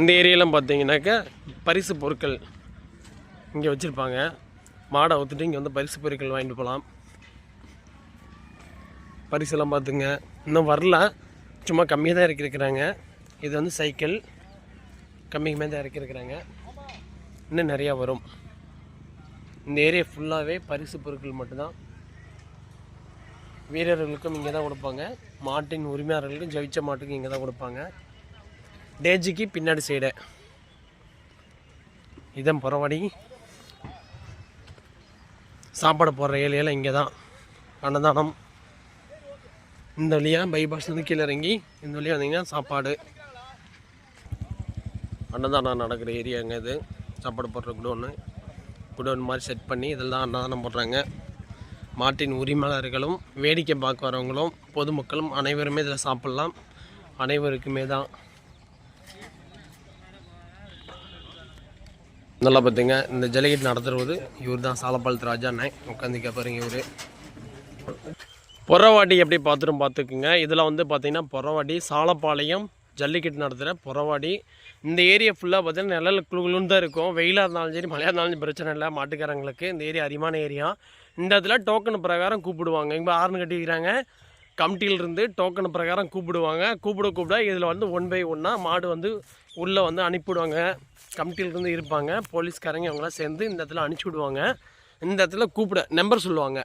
இந்த ஏரியாலாம் பார்த்தீங்கன்னாக்கா பரிசு பொருட்கள் இங்கே வச்சுருப்பாங்க. மாடை ஊற்றுட்டு இங்கே வந்து பரிசு பொருட்கள் வாங்கிட்டு போகலாம். பரிசெல்லாம் பார்த்துங்க. இன்னும் வரல. சும்மா கம்மியாக தான் இறக்கிருக்கிறாங்க. இது வந்து சைக்கிள். கம்மியாக தான் இறக்கிருக்கிறாங்க. இன்னும் நிறையா வரும். இந்த ஏரியா ஃபுல்லாகவே பரிசு பொருட்கள் மட்டும்தான். வீரர்களுக்கும் இங்கே தான் கொடுப்பாங்க. மாட்டின் உரிமையாளர்களுக்கும் ஜெயிச்ச மாட்டுக்கும் இங்கே தான் கொடுப்பாங்க. டேஜிக்கு பின்னாடி சைடு இதன் புறவடி. சாப்பாடு போடுற ஏரியாவில் இங்கே தான் அன்னதானம். இந்த வழியாக பைபாஸ்லேருந்து கீழே இறங்கி இந்த வழியாக வந்தீங்கன்னா சாப்பாடு. அன்னதானம் நடக்கிற ஏரியாங்க இது. சாப்பாடு போடுற குடோன்னு குடோன் மாதிரி செட் பண்ணி இதெல்லாம் அன்னதானம் போடுறாங்க. மாட்டின் உரிமையாளர்களும் வேடிக்கை பார்க்க வரவங்களும் பொதுமக்களும் அனைவருமே இதில் சாப்பிட்லாம். அனைவருக்குமே தான் நல்லா பார்த்துங்க. இந்த ஜல்லிக்கட்டு நடத்துறது இவர் தான் சாலப்பாளத்து ராஜா நான் உட்காந்துக்க பாருங்க இவர். புறவாடி எப்படி பார்த்துரும் பார்த்துக்குங்க. இதில் வந்து பார்த்திங்கன்னா புறவாடி சாலப்பாளையம் ஜல்லிக்கட்டு நடத்துகிற புறவாடி இந்த ஏரியா ஃபுல்லாக பார்த்தீங்கன்னா நிழல் குழுகுலுன்னு தான் இருக்கும். வெயிலாக இருந்தாலும் சரி மழையாக இருந்தாலும் பிரச்சனை இல்லை. மாட்டுக்காரங்களுக்கு இந்த ஏரியா அரிமான ஏரியா. இந்த இடத்துல டோக்கன் பிரகாரம் கூப்பிடுவாங்க. இங்கே ஆர்னு கட்டிக்கிறாங்க கமிட்டியிலிருந்து டோக்கன் பிரகாரம் கூப்பிடுவாங்க. கூப்பிட கூப்பிட இதில் வந்து ஒன் பை ஒன்னாக மாடு வந்து உள்ளே வந்து அனுப்பிவிடுவாங்க. கமிட்டியிலிருந்து இருப்பாங்க. போலீஸ்காரங்க அவங்களாம் சேர்ந்து இந்த இடத்துல அனுப்பிச்சி விடுவாங்க. இந்த இடத்துல கூப்பிட நம்பர் சொல்லுவாங்க.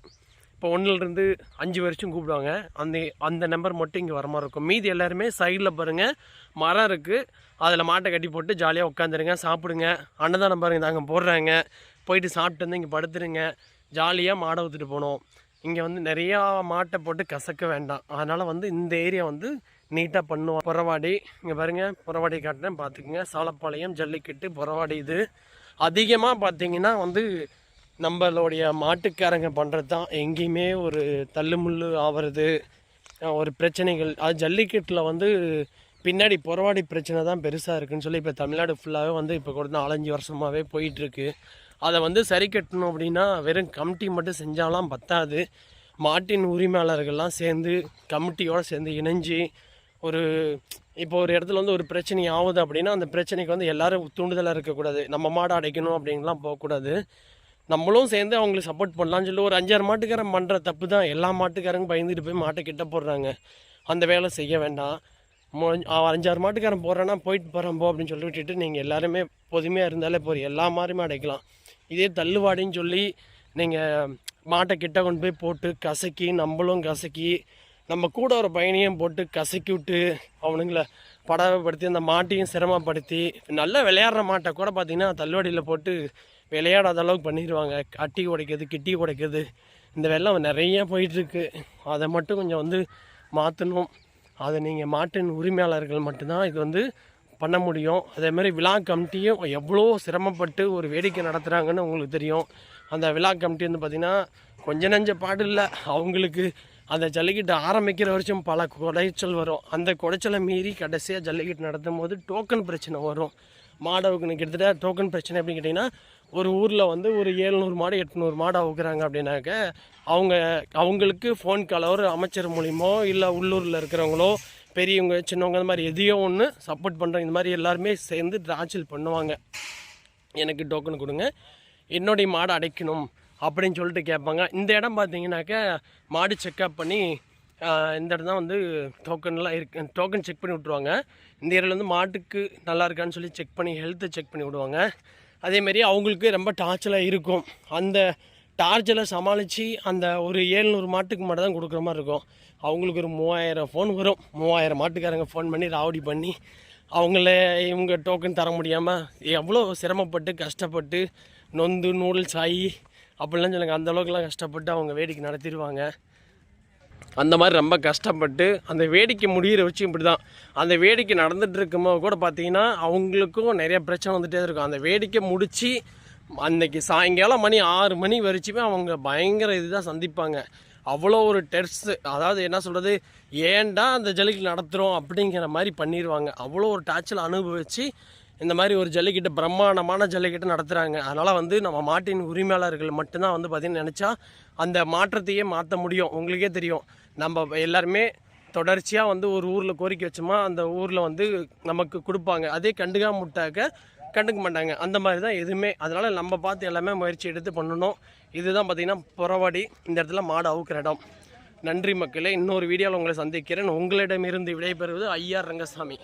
இப்போ ஒன்றுலேருந்து அஞ்சு வரைக்கும் கூப்பிடுவாங்க. அந்த அந்த நம்பர் மட்டும் இங்கே வர மாதிரி இருக்கும். மீதி எல்லாருமே சைடில் பாருங்கள் மரம் இருக்குது அதில் மாட்டை கட்டி போட்டு ஜாலியாக உட்காந்துருங்க சாப்பிடுங்க. அன்னதானம் பாருங்க நாங்கள் போடுறாங்க. போயிட்டு சாப்பிட்டு வந்து இங்கே படுத்துருங்க. ஜாலியாக மாடை ஊற்றிட்டு போனோம் இங்கே வந்து நிறையா மாட்டை போட்டு கசக்க வேண்டாம். அதனால் வந்து இந்த ஏரியா வந்து நீட்டாக பண்ணுவோம். புறவாடி இங்கே பாருங்கள் புறவாடி காட்டுறேன் பார்த்துக்குங்க சாலப்பாளையம் ஜல்லிக்கட்டு புறவாடி இது. அதிகமாக பார்த்தீங்கன்னா வந்து நம்மளுடைய மாட்டுக்காரங்க பண்ணுறது தான் எங்கேயுமே ஒரு தள்ளுமுள்ளு ஆவறது ஒரு பிரச்சனைகள். அது ஜல்லிக்கட்டில் வந்து பின்னாடி புறவாடி பிரச்சனை தான் பெருசாக இருக்குன்னு சொல்லி இப்போ தமிழ்நாடு ஃபுல்லாகவே வந்து இப்போ கூட நாலஞ்சு வருஷமாகவே போயிட்டுருக்கு அதை வந்து சரி கட்டணும் அப்படின்னா வெறும் கமிட்டி மட்டும் செஞ்சாலாம் பத்தாது. மாட்டின் உரிமையாளர்கள்லாம் சேர்ந்து கமிட்டியோடு சேர்ந்து இணைஞ்சு ஒரு இப்போ ஒரு இடத்துல வந்து ஒரு பிரச்சனை ஆகுது அப்படின்னா அந்த பிரச்சனைக்கு வந்து எல்லோரும் தூண்டுதலாக இருக்கக்கூடாது. நம்ம மாடை அடைக்கணும் அப்படின்லாம் போகக்கூடாது. நம்மளும் சேர்ந்து அவங்களுக்கு சப்போர்ட் பண்ணலாம்னு சொல்லி ஒரு அஞ்சாறு மாட்டுக்காரன் பண்ணுற தப்பு தான். எல்லா மாட்டுக்காரங்க பயந்துட்டு போய் மாட்டை கிட்ட போடுறாங்க. அந்த வேலை செய்ய வேண்டாம். மு- அஞ்சாறு மாட்டுக்காரன் போடுறேன்னா போயிட்டு போகிறேன் போ அப்படின்னு சொல்லி விட்டுட்டு நீங்கள் எல்லாருமே பொதுமையாக இருந்தாலே போதும். எல்லா மாதிரியுமே அடைக்கலாம். இதே தள்ளுவாடின்னு சொல்லி நீங்கள் மாட்டை கிட்ட கொண்டு போய் போட்டு கசக்கி நம்மளும் கசக்கி நம்ம கூட ஒரு பயணியும் போட்டு கசக்கி விட்டு அவனுங்களை படவைப்படுத்தி அந்த மாட்டையும் சிரமப்படுத்தி நல்லா விளையாடுற மாட்டை கூட பார்த்தீங்கன்னா தள்ளுவாடியில் போட்டு விளையாடாத அளவுக்கு பண்ணிடுவாங்க. அட்டி உடைக்கிறது கிட்டி உடைக்கிறது இந்த வெள்ளம் நிறைய போயிட்டுருக்கு. அதை மட்டும் கொஞ்சம் வந்து மாற்றணும் அதை நீங்கள் மாட்டின் உரிமையாளர்கள் மட்டும்தான். இது வந்து பண்ண முடியும். அதேமாதிரி விழா கமிட்டியும் எவ்வளோ சிரமப்பட்டு ஒரு வேடிக்கை நடத்துகிறாங்கன்னு உங்களுக்கு தெரியும். அந்த விழா கமிட்டி வந்து பார்த்திங்கன்னா கொஞ்ச நஞ்ச பாடு இல்லை. அவங்களுக்கு அந்த ஜல்லிக்கட்டு ஆரம்பிக்கிற வரைக்கும் பல குடைச்சல் வரும். அந்த குடைச்சலை மீறி கடைசியாக ஜல்லிக்கட்டு நடத்தும் போது டோக்கன் பிரச்சனை வரும். மாடவுக்கு கிட்டத்தட்ட டோக்கன் பிரச்சனை எப்படின்னு கேட்டிங்கன்னா ஒரு ஊரில் வந்து ஒரு ஏழ்நூறு மாடு எட்நூறு மாடு அவுக்குறாங்க அப்படின்னாக்க அவங்க அவங்களுக்கு ஃபோன் காலோ ஒரு அமைச்சர் மூலியமோ இல்லை உள்ளூரில் இருக்கிறவங்களோ பெரியவங்க சின்னவங்க அந்த மாதிரி எதையோ ஒன்று சப்போர்ட் பண்ணுறாங்க இந்த மாதிரி எல்லாருமே சேர்ந்து டிராச்சல் பண்ணுவாங்க. எனக்கு டோக்கன் கொடுங்க. என்னுடைய மாடை அடைக்கணும் அப்படின்னு சொல்லிட்டு கேட்பாங்க. இந்த இடம் பார்த்தீங்கன்னாக்க மாடு செக்அப் பண்ணி இந்த இடம் தான் வந்து டோக்கன்லாம் இருக்கு டோக்கன் செக் பண்ணி விட்ருவாங்க இந்த ஏரியாவில் வந்து மாட்டுக்கு நல்லா இருக்கான்னு சொல்லி செக் பண்ணி ஹெல்த்தை செக் பண்ணி விடுவாங்க. அதேமாரி அவங்களுக்கு ரொம்ப டார்ச்சலாக இருக்கும். அந்த டார்ச்சலை சமாளித்து அந்த ஒரு ஏழ்நூறு மாட்டுக்கு மட்டும் தான் கொடுக்குற மாதிரி இருக்கும். அவங்களுக்கு ஒரு மூவாயிரம் ஃபோன் வரும். மூவாயிரம் மாட்டுக்காரங்க ஃபோன் பண்ணி ராவடி பண்ணி அவங்கள இவங்க டோக்கன் தர முடியாமல் எவ்வளோ சிரமப்பட்டு கஷ்டப்பட்டு நொந்து நூடுல்ஸ் ஆகி அப்படிலாம் சொல்லுங்க. அந்தளவுக்குலாம் கஷ்டப்பட்டு அவங்க வேடிக்கை நடத்திடுவாங்க. அந்த மாதிரி ரொம்ப கஷ்டப்பட்டு அந்த வேடிக்கை முடிகிற வச்சு இப்படி தான் அந்த வேடிக்கை நடந்துகிட்டு இருக்கும்போது கூட பார்த்திங்கன்னா அவங்களுக்கும் நிறைய பிரச்சனை வந்துகிட்டே இருக்கும். அந்த வேடிக்கை முடித்து அன்னைக்கு சாயங்காலம் மணி ஆறு மணி வரைச்சுமே அவங்க பயங்கர இதுதான் சந்திப்பாங்க. அவ்வளோ ஒரு டெர்ஸு அதாவது என்ன சொல்கிறது ஏன்டா அந்த ஜல்லிக்கட்டு நடத்துகிறோம் அப்படிங்கிற மாதிரி பண்ணிடுவாங்க அவ்வளோ ஒரு டாச்சில் அனுபவித்து இந்த மாதிரி ஒரு ஜல்லிக்கட்டு பிரம்மாண்டமான ஜல்லிக்கட்டு நடத்துகிறாங்க அதனால் வந்து நம்ம மாட்டின் உரிமையாளர்கள் மட்டும்தான் வந்து பார்த்திங்கன்னு நினச்சா அந்த மாற்றத்தையே மாற்ற முடியும். உங்களுக்கே தெரியும். நம்ம எல்லாருமே தொடர்ச்சியாக வந்து ஒரு ஊரில் கோரிக்கை வச்சோமா அந்த ஊரில் வந்து நமக்கு கொடுப்பாங்க. அதே கண்டுக்காம முட்டாக்க கண்டுக்க மாட்டாங்க. அந்த மாதிரி தான் எதுவுமே. அதனால் நம்ம பார்த்து எல்லாமே முயற்சி எடுத்து பண்ணணும். இதுதான் பார்த்திங்கன்னா புறவாடி இந்த இடத்துல மாடு அவுக்கிற இடம். நன்றி மக்களே. இன்னொரு வீடியோவில் உங்களை சந்திக்கிறேன். உங்களிடமிருந்து விடைபெறுவது ஐஆர் ரங்கசாமி.